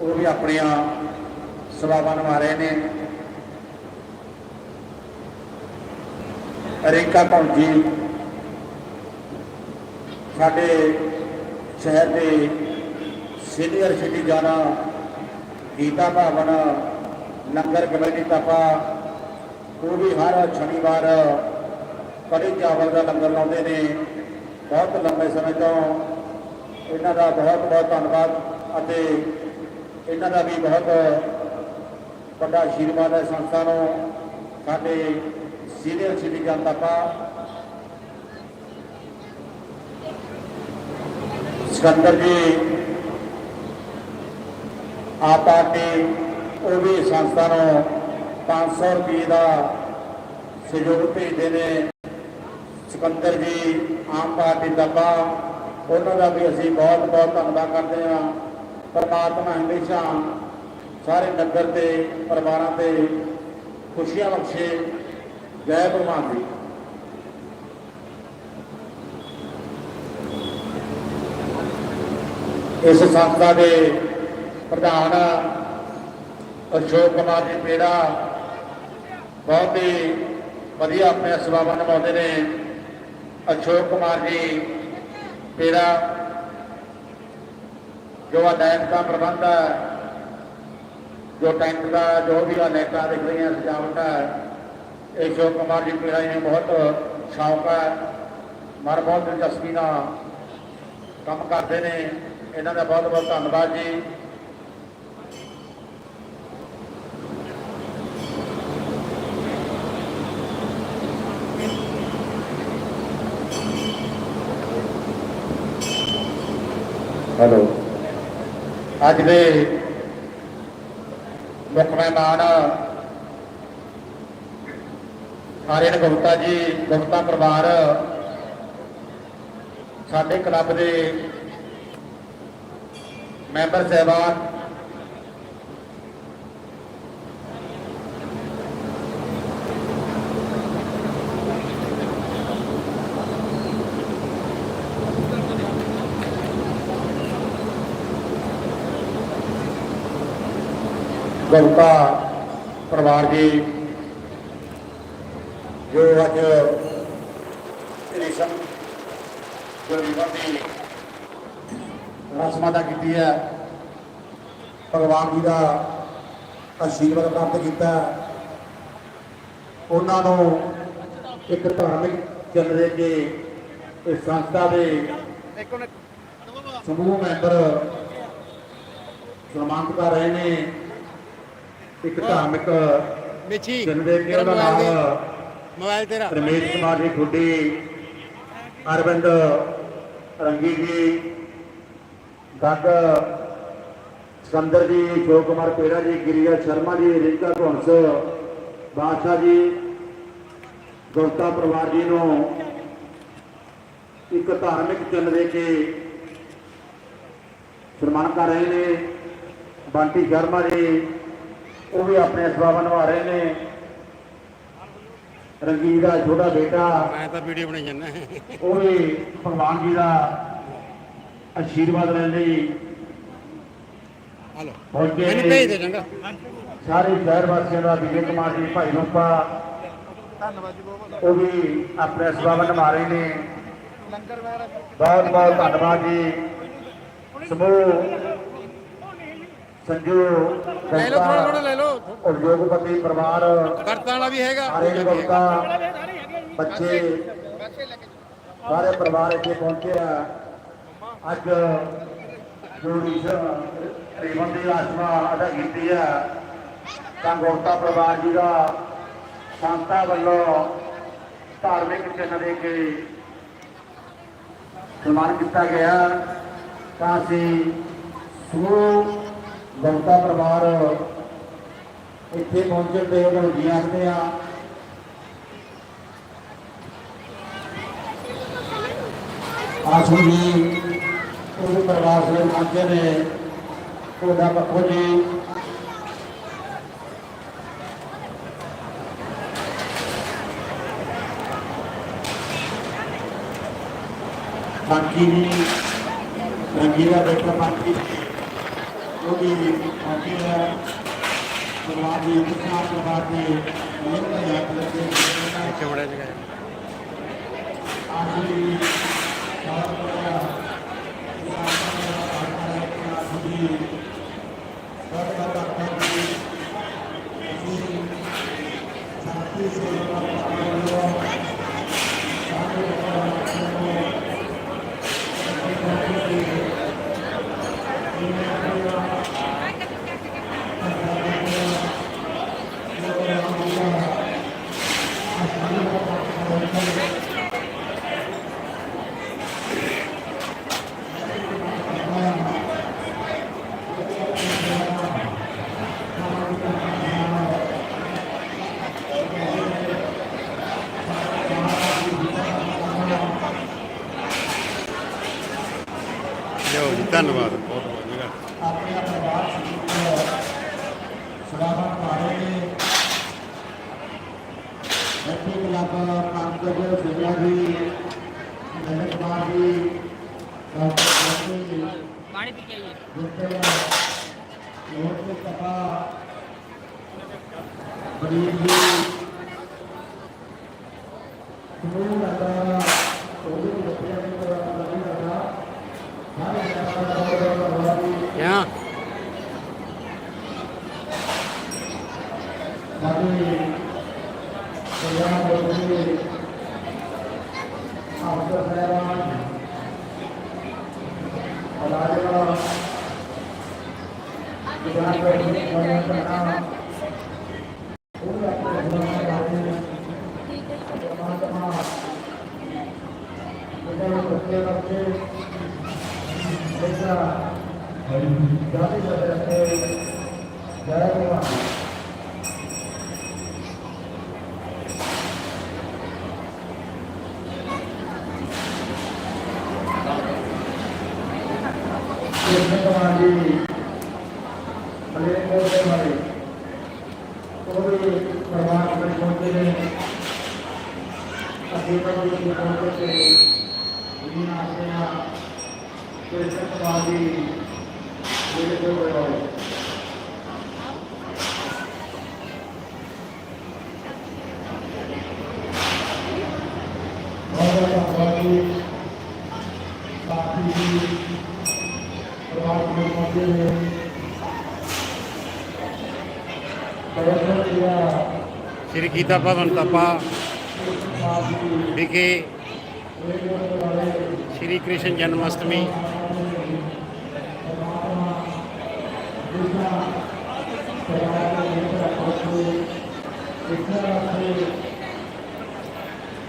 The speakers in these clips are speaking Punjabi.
ਉਹ ਵੀ ਆਪਣੀਆਂ ਸੇਵਾਵਾਂ ਨਿਭਾ ਰਹੇ ਨੇ। ਰੇਕਾ ਭੌਜੀ ਸਾਡੇ ਸ਼ਹਿਰ ਦੇ senior citizen Geeta Bhawan langar committee Tapa, ਉਹ ਵੀ ਹਰ ਸ਼ਨੀਵਾਰ ਕੜੀ ਚਾਵਲ ਦਾ ਲੰਗਰ ਲਾਉਂਦੇ ਨੇ। ਬਹੁਤ ਲੰਬੇ ਸਮੇਂ ਤੋਂ ਇਹਨਾਂ ਦਾ ਬਹੁਤ ਬਹੁਤ ਧੰਨਵਾਦ ਅਤੇ ਇਹਨਾਂ ਦਾ ਵੀ ਬਹੁਤ ਵੱਡਾ ਆਸ਼ੀਰਵਾਦ ਹੈ ਸੰਸਥਾ ਨੂੰ ਸਾਡੇ ਸੀਨੀਅਰ ਸਿਟੀਜ਼ਨ ਤੱਕ ਸਿਕੰਦਰ ਜੀ, ਆਪ ਪਾਰਟੀ, ਉਹ ਵੀ ਸੰਸਥਾ ਨੂੰ 500 ਰੁਪਏ ਦਾ ਸਹਿਯੋਗ ਭੇਜਦੇ ਨੇ। ਸਿਕੰਦਰ ਜੀ, ਆਮ ਪਾਰਟੀ ਦੱਬਾ ਉਹਨਾਂ ਦਾ ਵੀ ਅਸੀਂ ਬਹੁਤ ਬਹੁਤ ਧੰਨਵਾਦ ਕਰਦੇ ਹਾਂ। ਪਰਮਾਤਮਾ ਹਮੇਸ਼ਾ ਸਾਰੇ ਨਗਰ ਤੇ, ਪਰਿਵਾਰਾਂ ਤੇ ਖੁਸ਼ੀਆਂ ਬਖਸ਼ੇ। ਜੈ ਭਗਵਾਨ ਜੀ। ਇਸ ਸੰਸਥਾ ਦੇ ਪ੍ਰਧਾਨ ਅਸ਼ੋਕ ਕੁਮਾਰ ਜੀ ਪੇੜਾ ਬਹੁਤ ਹੀ ਵਧੀਆ ਆਪਣੇ ਸੇਵਾਵਾਂ ਨਿਭਾਉਂਦੇ ਨੇ। ਅਸ਼ੋਕ ਕੁਮਾਰ ਜੀ ਪੇੜਾ ਜੋ ਅਦਾਇਤ ਦਾ ਪ੍ਰਬੰਧ ਹੈ, ਜੋ ਟੈਂਟ ਦਾ, ਜੋ ਵੀ ਆ ਲਾਈਟਾਂ ਦਿਖ ਰਹੀਆਂ ਸਜਾਵਟ ਹੈ, ਇਹ ਅਸ਼ੋਕ ਕੁਮਾਰ ਜੀ ਪੇੜਾ ਜੀ ਨੂੰ ਬਹੁਤ ਸ਼ੌਕ ਹੈ। ਮਰ ਬਹੁਤ ਦਿਲਚਸਪੀ ਨਾਲ ਕੰਮ ਕਰਦੇ ਨੇ। ਇਹਨਾਂ ਦਾ ਬਹੁਤ ਬਹੁਤ ਧੰਨਵਾਦ ਜੀ। ਹੈਲੋ। ਅੱਜ ਦੇ ਮੁੱਖ ਮਹਿਮਾਨ ਆਰਿਆਨ ਗੁਪਤਾ ਜੀ ਗੁਪਤਾ ਪਰਿਵਾਰ ਸਾਡੇ ਕਲੱਬ ਦੇ ਮੈਂਬਰ ਸਹਿਬਾਨ ਗੁਪਤਾ ਪਰਿਵਾਰ ਜੀ, ਜੋ ਅੱਜ ਰੇਸ਼ਮ ਜੋ ਦੀ ਰਸਮਾਂ ਦਾ ਕੀਤੀ ਹੈ ਪਰਿਵਾਰ ਜੀ ਦਾ ਆਸ਼ੀਰਵਾਦ ਪ੍ਰਾਪਤ ਕੀਤਾ ਉਹਨਾਂ ਨੂੰ ਇੱਕ ਧਾਰਮਿਕ ਚੱਲ ਦੇ ਕੇ ਇਸ ਸੰਸਥਾ ਦੇ ਸਮੂਹ ਮੈਂਬਰ ਸਨਮਾਨਿਤ ਕਰ ਰਹੇ ਨੇ। ਇੱਕ ਧਾਰਮਿਕ ਮਿੱਛੀ ਚੱਲ ਦੇ ਕੇ ਦੇ ਨਾਮ ਮੋਬਾਈਲ ਤੇਰਾ। ਰਮੇਸ਼ ਕੁਮਾਰ ਜੀ ਖੁੱਡੀ ਅਰਵਿੰਦ ਰੰਗੀ ਜੀ ਗੱਗ ਸਕੰਦਰ ਜੀ ਜੋ ਕੁਮਾਰ ਪੇੜਾ ਜੀ ਗਿਰੀਆ ਸ਼ਰਮਾ ਜੀ ਰਿੰਕਾ ਘੁੰਸ ਬਾਦਸ਼ਾਹ ਜੀ ਗੁਪਤਾ ਪਰਿਵਾਰ ਜੀ ਨੂੰ ਇੱਕ ਧਾਰਮਿਕ ਚਿੰਨ੍ਹ ਦੇ ਕੇ ਸਨਮਾਨ ਕਰ ਰਹੇ ਨੇ। ਬੰਟੀ ਸ਼ਰਮਾ ਜੀ ਉਹ ਵੀ ਆਪਣੇ ਸੇਵਾਵਾਂ ਨਿਭਾ ਰਹੇ ਨੇ। ਰੰਗੀਨ ਦਾ ਛੋਟਾ ਬੇਟਾ। ਮੈਂ ਤਾਂ ਵੀਡੀਓ ਬਣਾਈ ਜਾਂਦਾ। ਉਹ ਵੀ ਭਗਵਾਨ ਜੀ ਦਾ ਆਸ਼ੀਰਵਾਦ ਲੈਣ ਲਈ ਹਲੋ। ਮੈਨੂੰ। ਭੇਜ ਦੇ ਚੰਗਾ। ਸਾਰੇ ਸ਼ਹਿਰ ਵਾਸੀਆਂ ਦਾ ਵਿਜੇ ਕੁਮਾਰ ਜੀ ਭਾਈ ਰੂਪਾ। ਉਹ ਵੀ ਆਪਣੇ ਸੇਵਾਵਾਂ ਨਿਭਾ ਰਹੇ ਨੇ। ਬਹੁਤ ਬਹੁਤ ਧੰਨਵਾਦ ਜੀ। ਸਮੂਹ ਸੰਜੂ ਲੈ ਲਓ ਥੋੜਾ ਥੋੜਾ ਲੈ ਲਓ। ਉਦਯੋਗਪਤੀ ਪਰਿਵਾਰ ਕਰਤਾਂ ਵਾਲਾ ਵੀ ਹੈਗਾ। ਸਾਰੇ ਗੁਪਤਾ ਬੱਚੇ ਸਾਰੇ ਪਰਿਵਾਰ ਇੱਥੇ ਪਹੁੰਚੇ ਆ। ਅੱਜ ਜੋ ਰੀਵਨ ਦੀ ਆਸਮਾ ਅਦਾ ਕੀਤੀ ਆ। ਤਾਂ ਗੁਪਤਾ ਪਰਿਵਾਰ ਜੀ ਦਾ ਸੰਸਥਾ ਵੱਲੋਂ ਧਾਰਮਿਕ ਚਿੰਨ੍ਹ ਦੇ ਕੇ ਸਨਮਾਨ ਕੀਤਾ ਗਿਆ। ਤਾਂ ਅਸੀਂ ਸਮੂਹ ਗੁਪਤਾ ਪਰਿਵਾਰ ਇੱਥੇ ਪਹੁੰਚਣ ਤੇ ਉਹਨਾਂ ਨੂੰ ਜੀ ਆਖਦੇ ਆ। ਆਸੂ ਜੀ ਉਹ ਪਰਿਵਾਰ ਦੇ ਪਹੁੰਚੇ ਨੇ ਉਹਦਾ ਪੱਖੋ ਜੀ। ਬਾਕੀ ਜੀ ਰੰਗੀਲਾ ਬੈਠਾ ਬਾਕੀ। ਜੀ ਉਹ ਵੀ ਪਹੁੰਚੇ ਹੈ ਪਰਿਵਾਰ ਦੀ ਕਿਸਾਨ ਪਰਿਵਾਰ ਦੇ ਮਿਹਨਤ ਦਾ ਯਾਦ ਲੱਗੇ ਇੱਥੇ ਬੜਾ ਜਗ੍ਹਾ ਹੈ। ਆਖਰੀ ਧੰਨਵਾਦ ਬਹੁਤ ਬਹੁਤ ਜਗ੍ਹਾ ਆਪਣੇ ਪਰਿਵਾਰ ਸਮੇਤ ਸਲਾਹਾਂ ਪਾੜੇ ਨੇ ਹੈਪੀ ਕਲੱਬ ਕਾਂਗਰਸ ਜ਼ਿਲ੍ਹਾ ਦੀ ਮਹਿੰਦਰ ਕੁਮਾਰ ਜੀ ਡਾਕਟਰ ਜੀ ਪਾਣੀ ਪੀ ਕੇ ਆਈਏ ਗੁਰਤੇਵਾ ਲੋਕ ਦੇ ਕਪਾ ਬੜੀ ਜੀ ਨੂੰ ਲਗਾ ਉਹ ਵੀ ਬੱਚਿਆਂ ਨੂੰ ਲੱਗੀ ਲਗਾ ਸਾਰੇ ਜਨਾਂ ਦਾ ਕਿਆ ਸਾਡੇ ਪੰਜਾਬ ਦੇ ਆਫਰ ਸਹਿਬਾਨ ਅਲਾਜਾ ਗੁਜ਼ਾਰ ਕਰਦੇ ਹੋਏ ਕਰਨਾ ਉਹ ਆਪਣੇ ਗੁਨਾਹ ਕਰਦੇ ਪਰਮਾਤਮਾ ਉਹਨਾਂ ਨੂੰ ਬੱਚੇ ਰੱਖੇ ਦੇਖਾ ਜਾਤੀ ਜਦ ਰੱਖੇ ਜੈ ਭਗਵਾਨ ਕ੍ਰਿਸ਼ਨ ਕੁਮਾਰ ਜੀ ਅਲੇ ਕੋਲੇ ਵਾਲੇ ਉਹ ਵੀ ਪਰਿਵਾਰ ਦੇ ਪਹੁੰਚੇ ਨੇ ਅਸੀਂ ਤਾਂ ਜੀ ਪਹੁੰਚੇ ਤੇ ਜੀ ਆਸੇ ਆ ਕ੍ਰਿਸ਼ਨ ਕੁਮਾਰ ਜੀ ਜਿਹੜੇ ਕੋਲੇ ਵਾਲੇ ਬਹੁਤ ਬਹੁਤ ਧੰਨਵਾਦ ਜੀ ਸਾਥੀ ਜੀ ਪਰਿਵਾਰ ਦੇ ਪਹੁੰਚੇ ਨੇ ਬਹੁਤ ਬਹੁਤ ਜਿਹੜਾ ਸ੍ਰੀ ਗੀਤਾ ਭਵਨ ਤਪਾ ਵਿਖੇ ਸ੍ਰੀ ਕ੍ਰਿਸ਼ਨ ਜਨਮ ਅਸ਼ਟਮੀ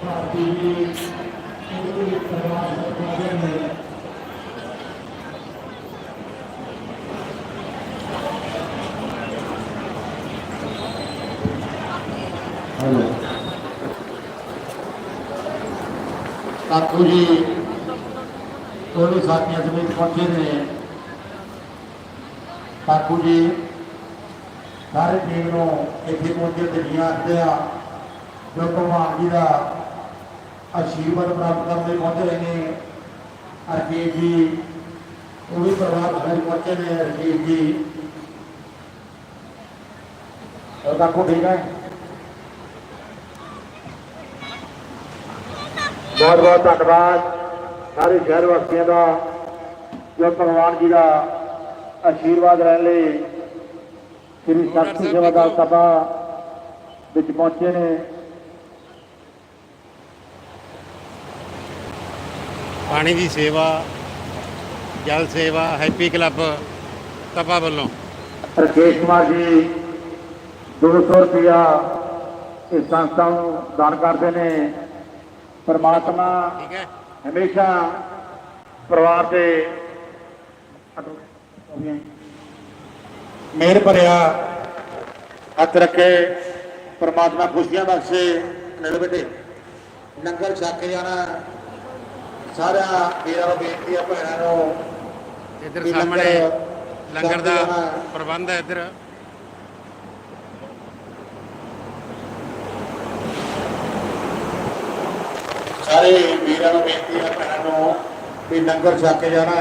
ਭਾਰਤੀ ਜੀ ਪੂਰੀ ਪਰਿਵਾਰ ਨੇ ਕਾਕੂ ਜੀ ਉਹ ਸਾਥੀਆਂ ਸਮੇਤ ਪਹੁੰਚੇ ਨੇ। ਕਾਕੂ ਜੀ, ਸਾਰੇ ਟੀਮ ਨੂੰ ਇੱਥੇ ਪਹੁੰਚੇ ਤੇ ਜੀਆਂ ਆਖਦੇ ਆ, ਜੋ ਭਗਵਾਨ ਜੀ ਦਾ ਆਸ਼ੀਰਵਾਦ ਪ੍ਰਾਪਤ ਕਰਨ ਲਈ ਪਹੁੰਚੇ ਰਹੇ ਨੇ। ਅਰਜੀਤ ਜੀ, ਉਹ ਵੀ ਪਰਿਵਾਰ ਸਮੇਤ ਪਹੁੰਚੇ ਨੇ ਅਰਜੀਤ ਜੀ। ਉਹ ਕਾਕੂ ਠੀਕ ਹੈ ਬਹੁਤ ਬਹੁਤ ਧੰਨਵਾਦ। ਸਾਰੇ ਸ਼ਹਿਰ ਵਾਸੀਆਂ ਦਾ ਜੋ ਭਗਵਾਨ ਜੀ ਦਾ ਆਸ਼ੀਰਵਾਦ ਲੈਣ ਲਈ ਸ੍ਰੀ ਸ਼ਕਤੀ ਸੇਵਾਦਾਰ ਸਭਾ ਵਿੱਚ ਪਹੁੰਚੇ ਨੇ। ਪਾਣੀ ਦੀ ਸੇਵਾ ਜਲ ਸੇਵਾ ਹੈਪੀ ਕਲੱਬ ਤਪਾ ਵੱਲੋਂ। ਰਕੇਸ਼ ਕੁਮਾਰ ਜੀ 200 ਰੁਪਇਆ ਇਸ ਸੰਸਥਾ ਨੂੰ ਦਾਨ ਕਰਦੇ ਨੇ। ਪਰਮਾਤਮਾ ਹਮੇਸ਼ਾ ਪਰਿਵਾਰ ਦੇ ਮਿਹਰ ਭਰਿਆ ਹੱਥ ਰੱਖੇ ਪਰਮਾਤਮਾ ਖੁਸ਼ੀਆਂ ਬਖਸ਼ੇ ਮੇਰੇ ਬੇਟੇ। ਲੰਗਰ ਛਕ ਜਾਣਾ। ਸਾਰਾ ਵੀਰਾਂ ਨੂੰ ਬੇਨਤੀ ਆ ਭੈਣਾਂ ਨੂੰ ਇੱਧਰ ਸਾਹਮਣੇ ਲੰਗਰ ਦਾ। ਪ੍ਰਬੰਧ ਹੈ ਇੱਧਰ। ਸਾਰੇ ਵੀਰਾਂ ਨੂੰ ਬੇਨਤੀ ਹੈ ਭੈਣਾਂ ਨੂੰ ਵੀ ਲੰਗਰ ਛਕ ਕੇ ਜਾਣਾ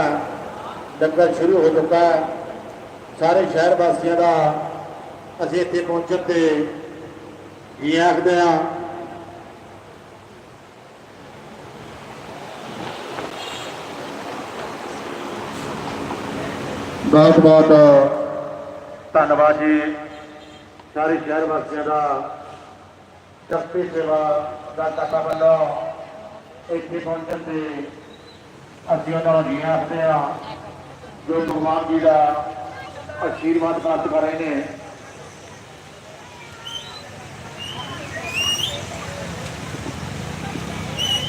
ਲੰਗਰ ਸ਼ੁਰੂ ਹੋ ਚੁੱਕਾ ਹੈ। ਸਾਰੇ ਸ਼ਹਿਰ ਵਾਸੀਆਂ ਦਾ ਅਸੀਂ ਇੱਥੇ ਪਹੁੰਚਣ ਤੇ ਜੀ ਆਖਦੇ ਹਾਂ। ਬਹੁਤ ਬਹੁਤ ਧੰਨਵਾਦ ਜੀ। ਸਾਰੇ ਸ਼ਹਿਰ ਵਾਸੀਆਂ ਦਾ ਚਰਪੀ ਸੇਵਾ ਦਾ ਟਾਕਾ ਵੱਲੋਂ। ਇੱਥੇ ਪਹੁੰਚਣ ਤੇ ਅਸੀਂ ਉਹਨਾਂ ਨੂੰ ਜੀ ਆਖਦੇ ਹਾਂ ਜੋ ਭਗਵਾਨ ਜੀ ਦਾ ਆਸ਼ੀਰਵਾਦ ਪ੍ਰਾਪਤ ਕਰ ਰਹੇ ਨੇ।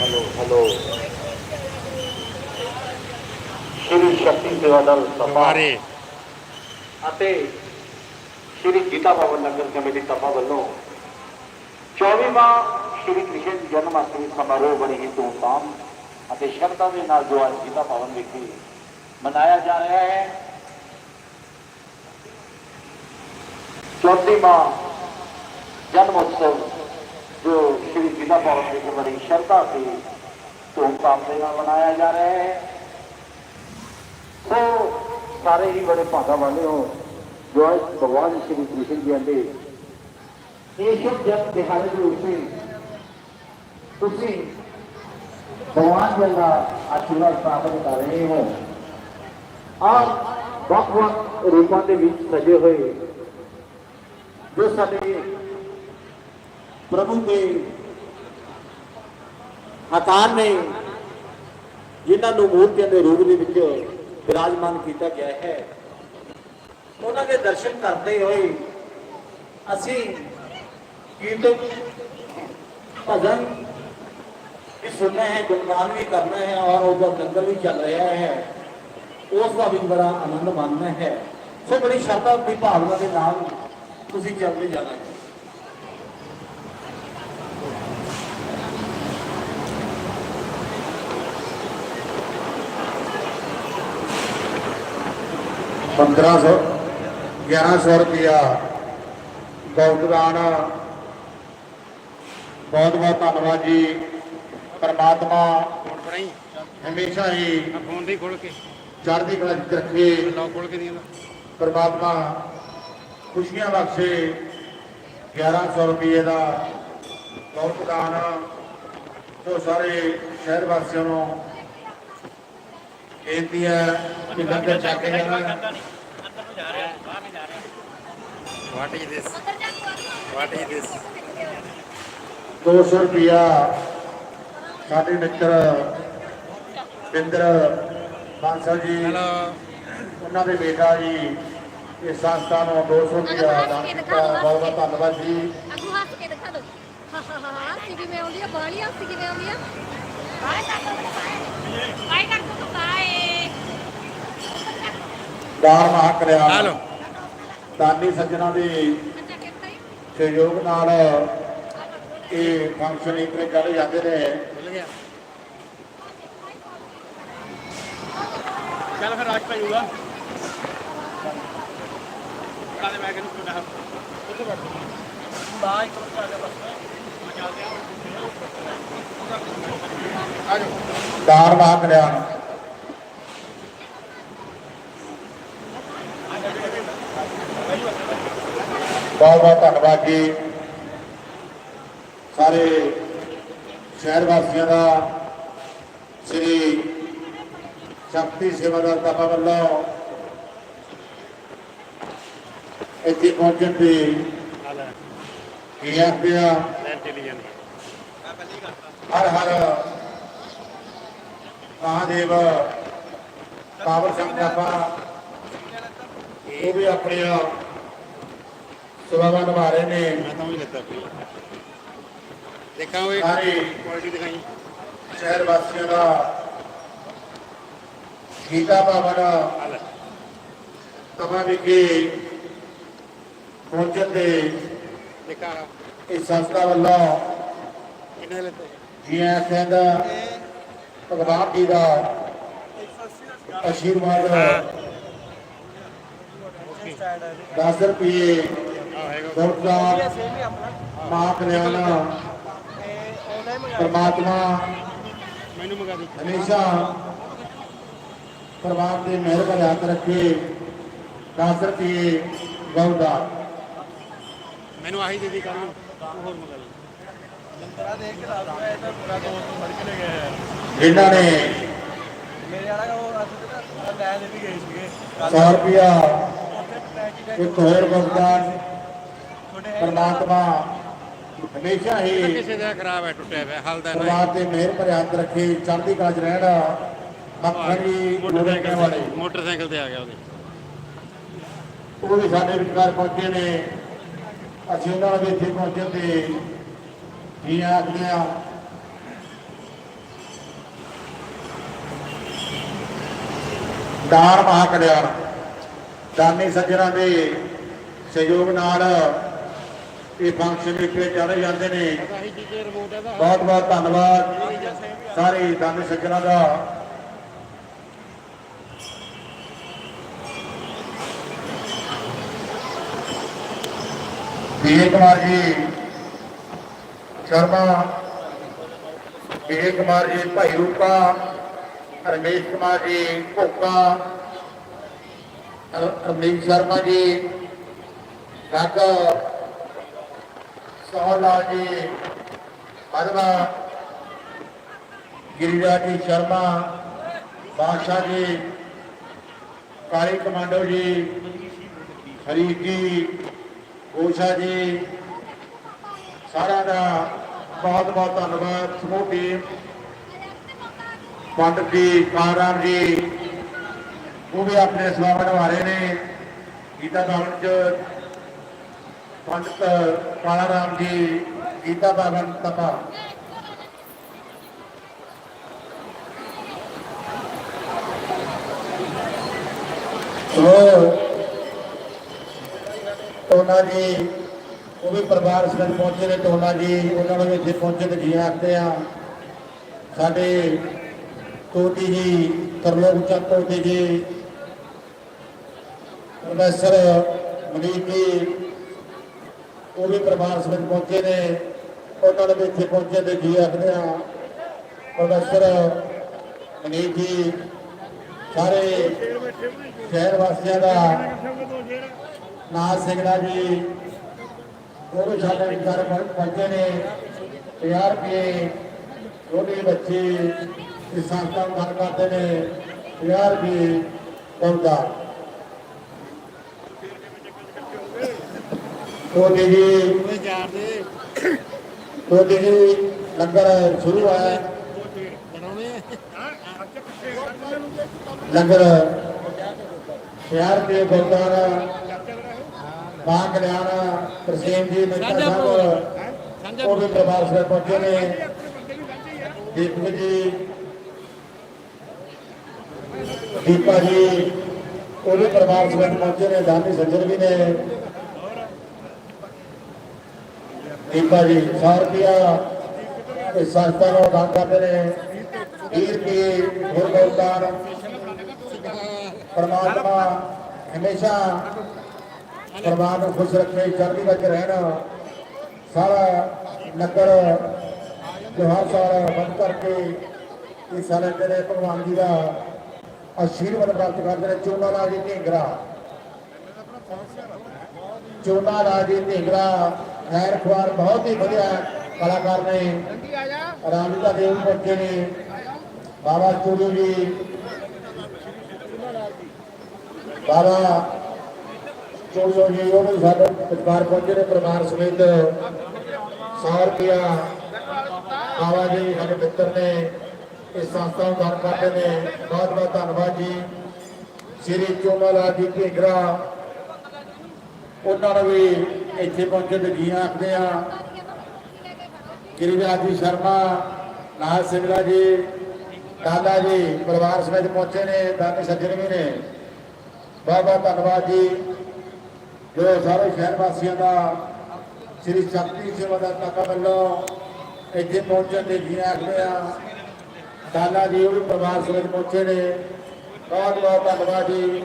Hello hello. ਸ਼੍ਰੀ ਸ਼ਕਤੀ ਸੇਵਾ ਦਲ ਸਭਾ ਹਮਾਰੇ ਅਤੇ ਸ਼੍ਰੀ ਗੀਤਾ ਭਵਨ ਨਗਰ ਕਮੇਟੀ ਤਪਾ ਵੱਲੋਂ 24ਵਾਂ ਸ਼੍ਰੀ ਕ੍ਰਿਸ਼ਨ ਜਨਮ ਅਸ਼ਟਮੀ ਸਮਾਰੋਹ ਬੜੀ ਹੀ ਧੂਮਧਾਮ ਅਤੇ ਸ਼ਰਧਾ ਦੇ ਨਾਲ ਜੋ ਅੱਜ ਗੀਤਾ ਭਵਨ ਵਿਖੇ ਮਨਾਇਆ ਜਾ ਰਿਹਾ ਹੈ। 24ਵਾਂ ਜਨਮ ਉਤਸਵ, ਜੋ ਸ਼੍ਰੀ ਗੀਤਾ ਭਵਨ ਵਿਖੇ ਬੜੀ ਸ਼ਰਧਾ ਤੇ ਧੂਮਧਾਮ ਦੇ ਨਾਲ ਮਨਾਇਆ ਜਾ ਰਿਹਾ ਹੈ। ਸੋ ਸਾਰੇ ਹੀ ਬੜੇ ਭਾਗਾ ਵਾਲੇ ਹੋ, ਜੋ ਭਗਵਾਨ ਸ਼੍ਰੀ ਕ੍ਰਿਸ਼ਨ ਜੀ ਦੇ ਇਹ ਸ਼ੁਭ ਜਨ ਦਿਹਾੜੇ ਦੇ ਉੱਤੇ ਤੁਸੀਂ ਭਗਵਾਨ ਜੀ ਦਾ ਆਸ਼ੀਰਵਾਦ ਪ੍ਰਾਪਤ ਕਰ ਰਹੇ ਹੋ। ਆਪ ਵੱਖ ਵੱਖ ਰੂਪਾਂ ਦੇ ਵਿੱਚ ਸਜੇ ਹੋਏ ਜੋ ਸਾਡੇ ਪ੍ਰਭੂ ਦੇ ਆਕਾਰ ਨੇ, ਜਿਨ੍ਹਾਂ ਨੂੰ ਮੂਰਤੀਆਂ ਦੇ ਰੂਪ ਦੇ ਵਿੱਚ ਵਿਰਾਜਮਾਨ ਕੀਤਾ ਗਿਆ ਹੈ, ਉਹਨਾਂ ਦੇ ਦਰਸ਼ਨ ਕਰਦੇ ਹੋਏ ਅਸੀਂ ਕੀਰਤਨ ਭਜਨ ਵੀ ਸੁਣਨਾ ਹੈ ਗੁਣਗਾਨ ਵੀ ਕਰਨਾ ਹੈ ਔਰ ਉਹਦਾ ਲੰਗਰ ਵੀ ਚੱਲ ਰਿਹਾ ਹੈ ਉਸ ਦਾ ਵੀ ਬੜਾ ਆਨੰਦ ਮਾਣਨਾ ਹੈ ਸੋ ਬੜੀ ਸ਼ਰਧਾ ਦੀ ਭਾਵਨਾ ਦੇ ਨਾਲ ਤੁਸੀਂ ਚੱਲਦੇ ਜਾਣਾ ਹੈ ਪੰਦਰਾਂ ਸੌ 1100 ਰੁਪਇਆ ਗੌਤਦਾਨ ਬਹੁਤ ਬਹੁਤ ਧੰਨਵਾਦ ਜੀ ਪਰਮਾਤਮਾ ਹਮੇਸ਼ਾ ਹੀ ਫੋਨ ਦੇ ਖੋਲ ਕੇ। ਚੜ੍ਹਦੀ ਕਲਾ ਚ ਰੱਖੇ। ਲੌਕ ਖੋਲ ਕੇ ਨਹੀਂ ਪਰਮਾਤਮਾ ਖੁਸ਼ੀਆਂ ਬਖਸ਼ੇ। 1100 ਰੁਪਏ ਦਾ ਗੌਤਦਾਨ ਜੋ ਸਾਰੇ ਸ਼ਹਿਰ ਵਾਸੀਆਂ ਨੂੰ ਬੇਨਤੀ ਹੈ ਕਿ ਲੰਗਰ ਚੱਕ ਕੇ ਜਾਣਾ। What is this? What is this 200 ਰੁਪਿਆ ਸਾਡੇ ਮਿੱਤਰ ਪਿੰਦਰ ਬਾਂਸਲ ਜੀ ਉਹਨਾਂ ਦੇ ਬੇਟਾ ਜੀ ਇਸ ਸੰਸਥਾ ਨੂੰ 200 ਰੁਪਿਆ ਦਾਨ ਕੀਤਾ। ਬਹੁਤ ਬਹੁਤ ਧੰਨਵਾਦ ਜੀ। ਅੱਗੋਂ ਹੱਸ ਕੇ ਦਿਖਾ ਦੋ ਹਾਂ ਹਾਂ ਹਾਂ ਕਿਵੇਂ ਆਉਂਦੀ ਆ? ਬਾਹਲੀ ਹੱਸੀ ਕਿਵੇਂ ਆਉਂਦੀ ਆ? ਬਾਏ ਕਰ ਦੋ ਬਾਏ ਕਰ ਦੋ ਬਾਏ ਦਾਨ ਮਹਾ ਕਲਿਆਣ ਹੈਲੋ ਦਾਨੀ ਸੱਜਣਾ ਦੇ ਸਹਿਯੋਗ ਨਾਲ ਇਹ ਫੰਕਸ਼ਨ ਇਤਨੇ ਕਰ ਜਾਂਦੇ ਨੇ। ਚੱਲ ਫਿਰ ਰਾਜ ਪਈਗਾ ਬੜਾ ਦੇ ਮੈਂ ਕਿਹਨੂੰ ਕਿਉਂ ਉੱਥੇ ਬੈਠ ਬਾਈ ਕੋਲ ਚੱਲ ਜਾ ਬਸ। ਆ ਮਹਾ ਕਲਿਆਣ ਬਹੁਤ ਬਹੁਤ ਧੰਨਵਾਦ ਜੀ। ਸਾਰੇ ਸ਼ਹਿਰ ਵਾਸੀਆਂ ਦਾ, ਸ੍ਰੀ ਸ਼ਕਤੀ ਸੇਵਾਦਾਰ ਤਪਾ ਵੱਲੋਂ ਇੱਥੇ ਪਹੁੰਚਣ ਤੇ ਆ ਲੈ ਹਰ ਹਰ ਮਹਾਦੇਵ, ਪਾਵਰ ਸਿੰਘ ਤਪਾ ਉਹ ਵੀ ਆਪਣੀਆਂ ਸੇਵਾਵਾਂ ਨਿਭਾ ਰਹੇ ਨੇ। ਮੈਂ ਤਾਂ ਵੀ ਲੱਗਾ ਕੋਈ ਦੇਖਾਂ ਉਹ ਸਾਰੇ ਕੁਆਲਿਟੀ ਦਿਖਾਈ। ਸ਼ਹਿਰ ਵਾਸੀਆਂ ਦਾ ਗੀਤਾ ਭਵਨ ਤਪਾ ਵਿਖੇ ਪਹੁੰਚਣ ਤੇ ਦੇਖਾ ਇਸ ਸੰਸਥਾ ਵੱਲੋਂ ਕਿੰਨੇ ਲੱਤੇ ਜੀਆਂ ਸਿੰਘ ਭਗਵਾਨ ਜੀ ਦਾ ਆਸ਼ੀਰਵਾਦ ਓਕੇ 10 ਰੁਪਏ ਗੁਰਦਾਰ ਮਾਂ ਕਲਿਆਣ ਪਰਮਾਤਮਾ ਮੈਨੂੰ ਮੰਗਾ ਦੇ ਹਮੇਸ਼ਾ ਪਰਿਵਾਰ ਦੇ ਮਿਹਰ ਭਰੇ ਹੱਥ ਰੱਖੇ 10 ਰੁਪਏ ਗੌਦਾਨ ਮੈਨੂੰ ਆਹੀ ਦੇ ਨੂੰ। ਹੋਰ ਮੰਗਾ ਲਈ ਆ ਦੇਖ ਕੇ ਦੱਸ ਰਿਹਾ ਇਹ ਤਾਂ ਪੂਰਾ ਦੋਸਤ ਫੜ ਕੇ ਲੈ ਗਏ ਆ ਇਹਨਾਂ ਨੇ ਮੇਰੇ ਵਾਲਾ ਉਹ ਤੱਕ ਲੈ ਦੇ ਵੀ ਗਏ ਸੀਗੇ। 100 ਰੁਪਿਆ ਲੈ ਕੇ ਇੱਕ ਹੋਰ ਗੌਦਾਨ ਛੋਟੇ ਪਰਮਾਤਮਾ ਹਮੇਸ਼ਾ ਹੀ ਕਿਸੇ ਦਾ ਖਰਾਬ ਹੈ ਟੁੱਟਿਆ ਪਿਆ ਹਲਦਾ ਪਰਿਵਾਰ ਤੇ ਮਿਹਰ ਭਰੇ ਹੱਥ ਰੱਖੇ ਚੜ੍ਹਦੀ ਕਲਾ 'ਚ ਰਹਿਣ ਮੱਖਣ ਮੋਟਰਸਾਈਕਲ ਵਾਲੇ। ਮੋਟਰਸਾਈਕਲ ਤੇ ਆ ਗਿਆ ਉਹਦੇ। ਉਹ ਵੀ ਸਾਡੇ ਵਿਚਕਾਰ ਪਹੁੰਚੇ ਨੇ। ਅਸੀਂ ਉਹਨਾਂ ਵੀ ਇੱਥੇ ਪਹੁੰਚਣ ਤੇ ਜੀ ਆਖਦੇ ਆ? ਦਾਰ ਮਹਾ ਕਲਿਆਣ ਦਾਨੀ ਸੱਜਣਾ ਦੇ ਸਹਿਯੋਗ ਨਾਲ ਇਹ ਫੰਕਸ਼ਨ ਵਿਖੇ ਚੱਲ ਜਾਂਦੇ ਨੇ। ਬਹੁਤ ਬਹੁਤ ਧੰਨਵਾਦ। ਸਾਰੇ ਦਾਨੀ ਸੱਜਣਾ ਦਾ। ਵੀਰ ਕੁਮਾਰ ਜੀ ਸ਼ਰਮਾ। ਵੀਰ ਕੁਮਾਰ ਜੀ ਭਾਈ ਰੂਪਾ। ਰਮੇਸ਼ ਕੁਮਾਰ ਜੀ ਭੋਕਾ। ਅਮੀਰ ਸ਼ਰਮਾ ਜੀ ਕਾਕਾ ਸੋਹਲਾ ਜੀ ਪਦਮਾ ਗਿਰਿਰਾਜ ਜੀ ਸ਼ਰਮਾ, ਬਾਦਸ਼ਾਹ ਜੀ, ਕਾਲੀ ਕਮਾਂਡੋ ਜੀ ਹਰੀਕ ਜੀ ਊਸ਼ਾ ਜੀ, ਸਾਰਿਆਂ ਦਾ ਬਹੁਤ ਬਹੁਤ ਧੰਨਵਾਦ, ਸਮੂਹ ਟੀਮ, ਪੰਡਤ ਜੀ ਕਾਰਾਮ ਜੀ, ਉਹ ਵੀ ਆਪਣੇ ਸੇਵਾ ਨਿਭਾ ਰਹੇ ਨੇ, ਗੀਤਾ ਭਵਨ ਚ ਪੰਡਤ ਕਾਲਾ ਰਾਮ ਜੀ, ਗੀਤਾ ਭਵਨ ਤਪਾ। ਟੋਨਾ ਜੀ, ਉਹ ਵੀ ਪਰਿਵਾਰ ਸਮੇਤ ਪਹੁੰਚੇ ਨੇ। ਟੋਨਾ ਜੀ, ਉਹਨਾਂ ਨੂੰ ਵੀ ਇੱਥੇ ਪਹੁੰਚੇ ਤੇ ਜੀ ਆਖਦੇ ਆ, ਸਾਡੇ ਤੋਤੀ ਜੀ, ਤਰਲੋਕ ਚੰਦ ਤੋਤੀ ਜੀ, ਪ੍ਰੋਫੈਸਰ ਮਨੀਪ ਜੀ ਉਹ ਵੀ ਪਰਿਵਾਰ ਵਿੱਚ ਪਹੁੰਚੇ ਨੇ। ਉਹਨਾਂ ਨੂੰ ਵੀ ਇੱਥੇ ਪਹੁੰਚੇ ਤੇ ਜੀ ਆਖਦੇ ਆ, ਪ੍ਰੋਫੈਸਰ ਮਨੀਤ ਜੀ, ਸਾਰੇ ਸ਼ਹਿਰ ਵਾਸੀਆਂ ਦਾ ਨਾਜ ਸਿੰਘੜਾ ਜੀ ਉਹ ਵੀ ਸਾਡੇ ਵਿਚਾਰ ਪਹੁੰਚੇ ਨੇ। 50 ਰੁਪਏ ਛੋਟੇ ਬੱਚੇ ਇਸ ਸੰਸਥਾ ਨੂੰ ਦਾਨ ਕਰਦੇ ਨੇ। 50 ਰੁਪਏ ਪਹੁੰਚਦਾ ਉਹ ਜੀ ਦੇ। ਉਹ ਜੀ ਲੰਗਰ ਸ਼ੁਰੂ ਹੋਇਆ ਹੈ। ਲੰਗਰ 50 ਰੁਪਏ ਗੁਰਦੁਆਰਾ ਬਾਗ ਕਲਿਆਣ ਤਰਸੇਮ ਜੀ ਮਿੱਤਰ ਸਾਹਿਬ ਉਹ ਵੀ ਪਰਿਵਾਰ ਸੇ ਪਹੁੰਚੇ ਨੇ। ਦੀਪਕ ਜੀ ਦੀਪਾ ਜੀ ਉਹ ਵੀ ਪਰਿਵਾਰ ਸਮੇਤ ਪਹੁੰਚੇ ਨੇ ਦਾਨੀ ਸੱਜਣ ਵੀ ਨੇ। ਦੀਪਾ ਜੀ 100 ਰੁਪਿਆ ਇਸ ਸੰਸਥਾ ਨੂੰ ਦਾਨ ਕਰਦੇ ਨੇ 20 ਰੁਪਏ ਹੋਰ ਗੋਦਾਨ ਪਰਮਾਤਮਾ ਹਮੇਸ਼ਾ ਪਰਿਵਾਰ ਨੂੰ ਖੁਸ਼ ਰੱਖੇ, ਚੜ੍ਹਦੀ ਵਿੱਚ ਰਹਿਣ। ਸਾਰਾ ਨਗਰ ਜੋ ਹਰ ਸਾਲ ਬੰਦ ਕਰਕੇ ਇਸ ਸਾਲ ਜਿਹੜੇ ਭਗਵਾਨ ਜੀ ਦਾ ਆਸ਼ੀਰਵਾਦ ਪ੍ਰਾਪਤ ਕਰਦੇ ਨੇ। ਚੋਨਾ ਦਾ ਜੀ ਢਿੰਗਰਾ। ਚੋਨਾ ਦਾ ਜੀ ਢਿੰਗਰਾ ਖੈਰ ਖੁਆਰ ਬਹੁਤ ਹੀ ਵਧੀਆ ਕਲਾਕਾਰ ਨੇ। ਰਾਮਲੀਲਾ ਦੇਵ ਪਹੁੰਚੇ ਨੇ। ਬਾਬਾ ਚੂਰੂ ਜੀ। ਬਾਬਾ ਚੋੜੋ ਜੀ ਉਹ ਵੀ ਸਾਡੇ ਪਰਿਵਾਰ ਪਹੁੰਚੇ ਨੇ ਪਰਿਵਾਰ ਸਮੇਤ। 100 ਰੁਪਇਆ ਬਾਬਾ ਜੀ ਸਾਡੇ ਮਿੱਤਰ ਨੇ ਇਸ ਸੰਸਥਾ ਨੂੰ ਦਾਨ ਕਰਦੇ ਨੇ। ਬਹੁਤ ਬਹੁਤ ਧੰਨਵਾਦ ਜੀ। ਸ੍ਰੀ ਚੋਮਲਾ ਜੀ ਢਿੰਗਰਾ ਉਹਨਾਂ ਨੂੰ ਵੀ ਇੱਥੇ ਪਹੁੰਚਣ ਤੇ ਜੀ ਆਖਦੇ ਆ। ਗਿਰਿਰਾਜ ਜੀ ਸ਼ਰਮਾ ਨਾਜ ਸਿੰਘਲਾ ਜੀ ਦਾਦਾ ਜੀ, ਪਰਿਵਾਰ ਸਮੇਤ ਪਹੁੰਚੇ ਨੇ, ਦਾਨੀ ਸੱਜਣ ਵੀ ਨੇ। ਬਹੁਤ ਬਹੁਤ ਧੰਨਵਾਦ ਜੀ। ਜੋ ਸਾਰੇ ਸ਼ਹਿਰ ਵਾਸੀਆਂ ਦਾ ਸ੍ਰੀ ਸ਼ਕਤੀ ਸੇਵਾ ਦਾ ਤਾਕਾ ਵੱਲੋਂ ਇੱਥੇ ਪਹੁੰਚਣ ਦੇ ਜੀ ਆਖਦੇ ਆ। ਦਾਦਾ ਜੀ ਉਹ ਵੀ ਪਰਿਵਾਰ ਸਮੇਤ ਪਹੁੰਚੇ ਨੇ। ਬਹੁਤ ਬਹੁਤ ਧੰਨਵਾਦ ਜੀ।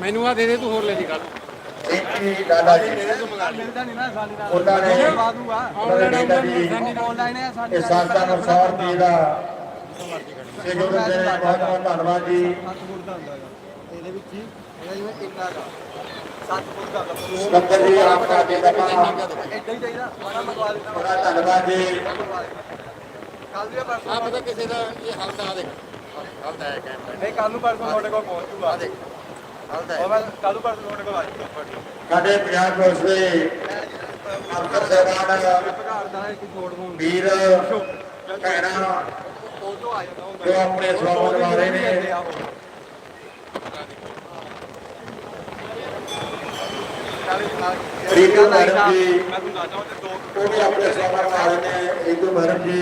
ਮੈਨੂੰ ਆ ਦੇ ਦੇ, ਤੂੰ ਹੋਰ ਲੈ ਦੀ ਗੱਲ ਯੂ ਦਾਦਾ ਜੀ। ਦਾ ਉਹਨਾਂ ਨੇ ਉਹਨਾਂ ਨੇ ਦਾਦਾ ਜੀ ਆਨਲਾਈਨ ਹੈ ਸਾਡੀ ਇਹ ਸੰਸਥਾ ਨੂੰ 100 ਰੁਪਏ ਦਾ ਸਹਿਯੋਗ ਦਿੰਦੇ ਨੇ ਬਹੁਤ ਬਹੁਤ ਧੰਨਵਾਦ ਜੀ ਇਹਦੇ ਵਿੱਚ ਹੀ ਇਹਦਾ ਜਿਵੇਂ ਇੰਨਾ ਦਾ 7 ਫੁੱਟ ਦਾ ਲੱਭੋ ਸਿਕੰਦਰ ਜੀ। ਆਪਣਾ ਜਿੰਦਾ ਇੱਦਾਂ ਹੀ ਚਾਹੀਦਾ ਬੜਾ ਮੰਗਵਾ ਦਿੱਤਾ ਬੜਾ ਧੰਨਵਾਦ ਜੀ। ਕੱਲ ਦੀ ਪਰਸੋਂ ਆ ਪਤਾ ਕਿਸੇ ਦਾ ਇਹ ਹਲਦਾ ਦੇਖ। ਹਲਦਾ ਹੈ ਕੈਮਰਾ ਨਹੀਂ ਕੱਲ ਨੂੰ ਪਰਸੋਂ ਤੁਹਾਡੇ ਕੋਲ ਪਹੁੰਚ ਜੂਗਾ ਆ ਦੇਖ। ਸਾਡੇ ਪੰਜਾਬ ਪੁਲਿਸ ਦੇ ਅਫਸਰ ਸਾਹਿਬਾਨ, ਵੀਰ, ਭੈਣਾਂ, ਜੋ ਆਪਣੇ ਸਵਾਗਤ ਲਾ ਰਹੇ ਨੇ। ਪ੍ਰੀਤਮ ਮੈਡਮ ਜੀ, ਉਹ ਵੀ ਆਪਣੇ ਸਵਾਗਤ ਲਾ ਰਹੇ ਨੇ। ਇਦੂ ਮੈਡਮ ਜੀ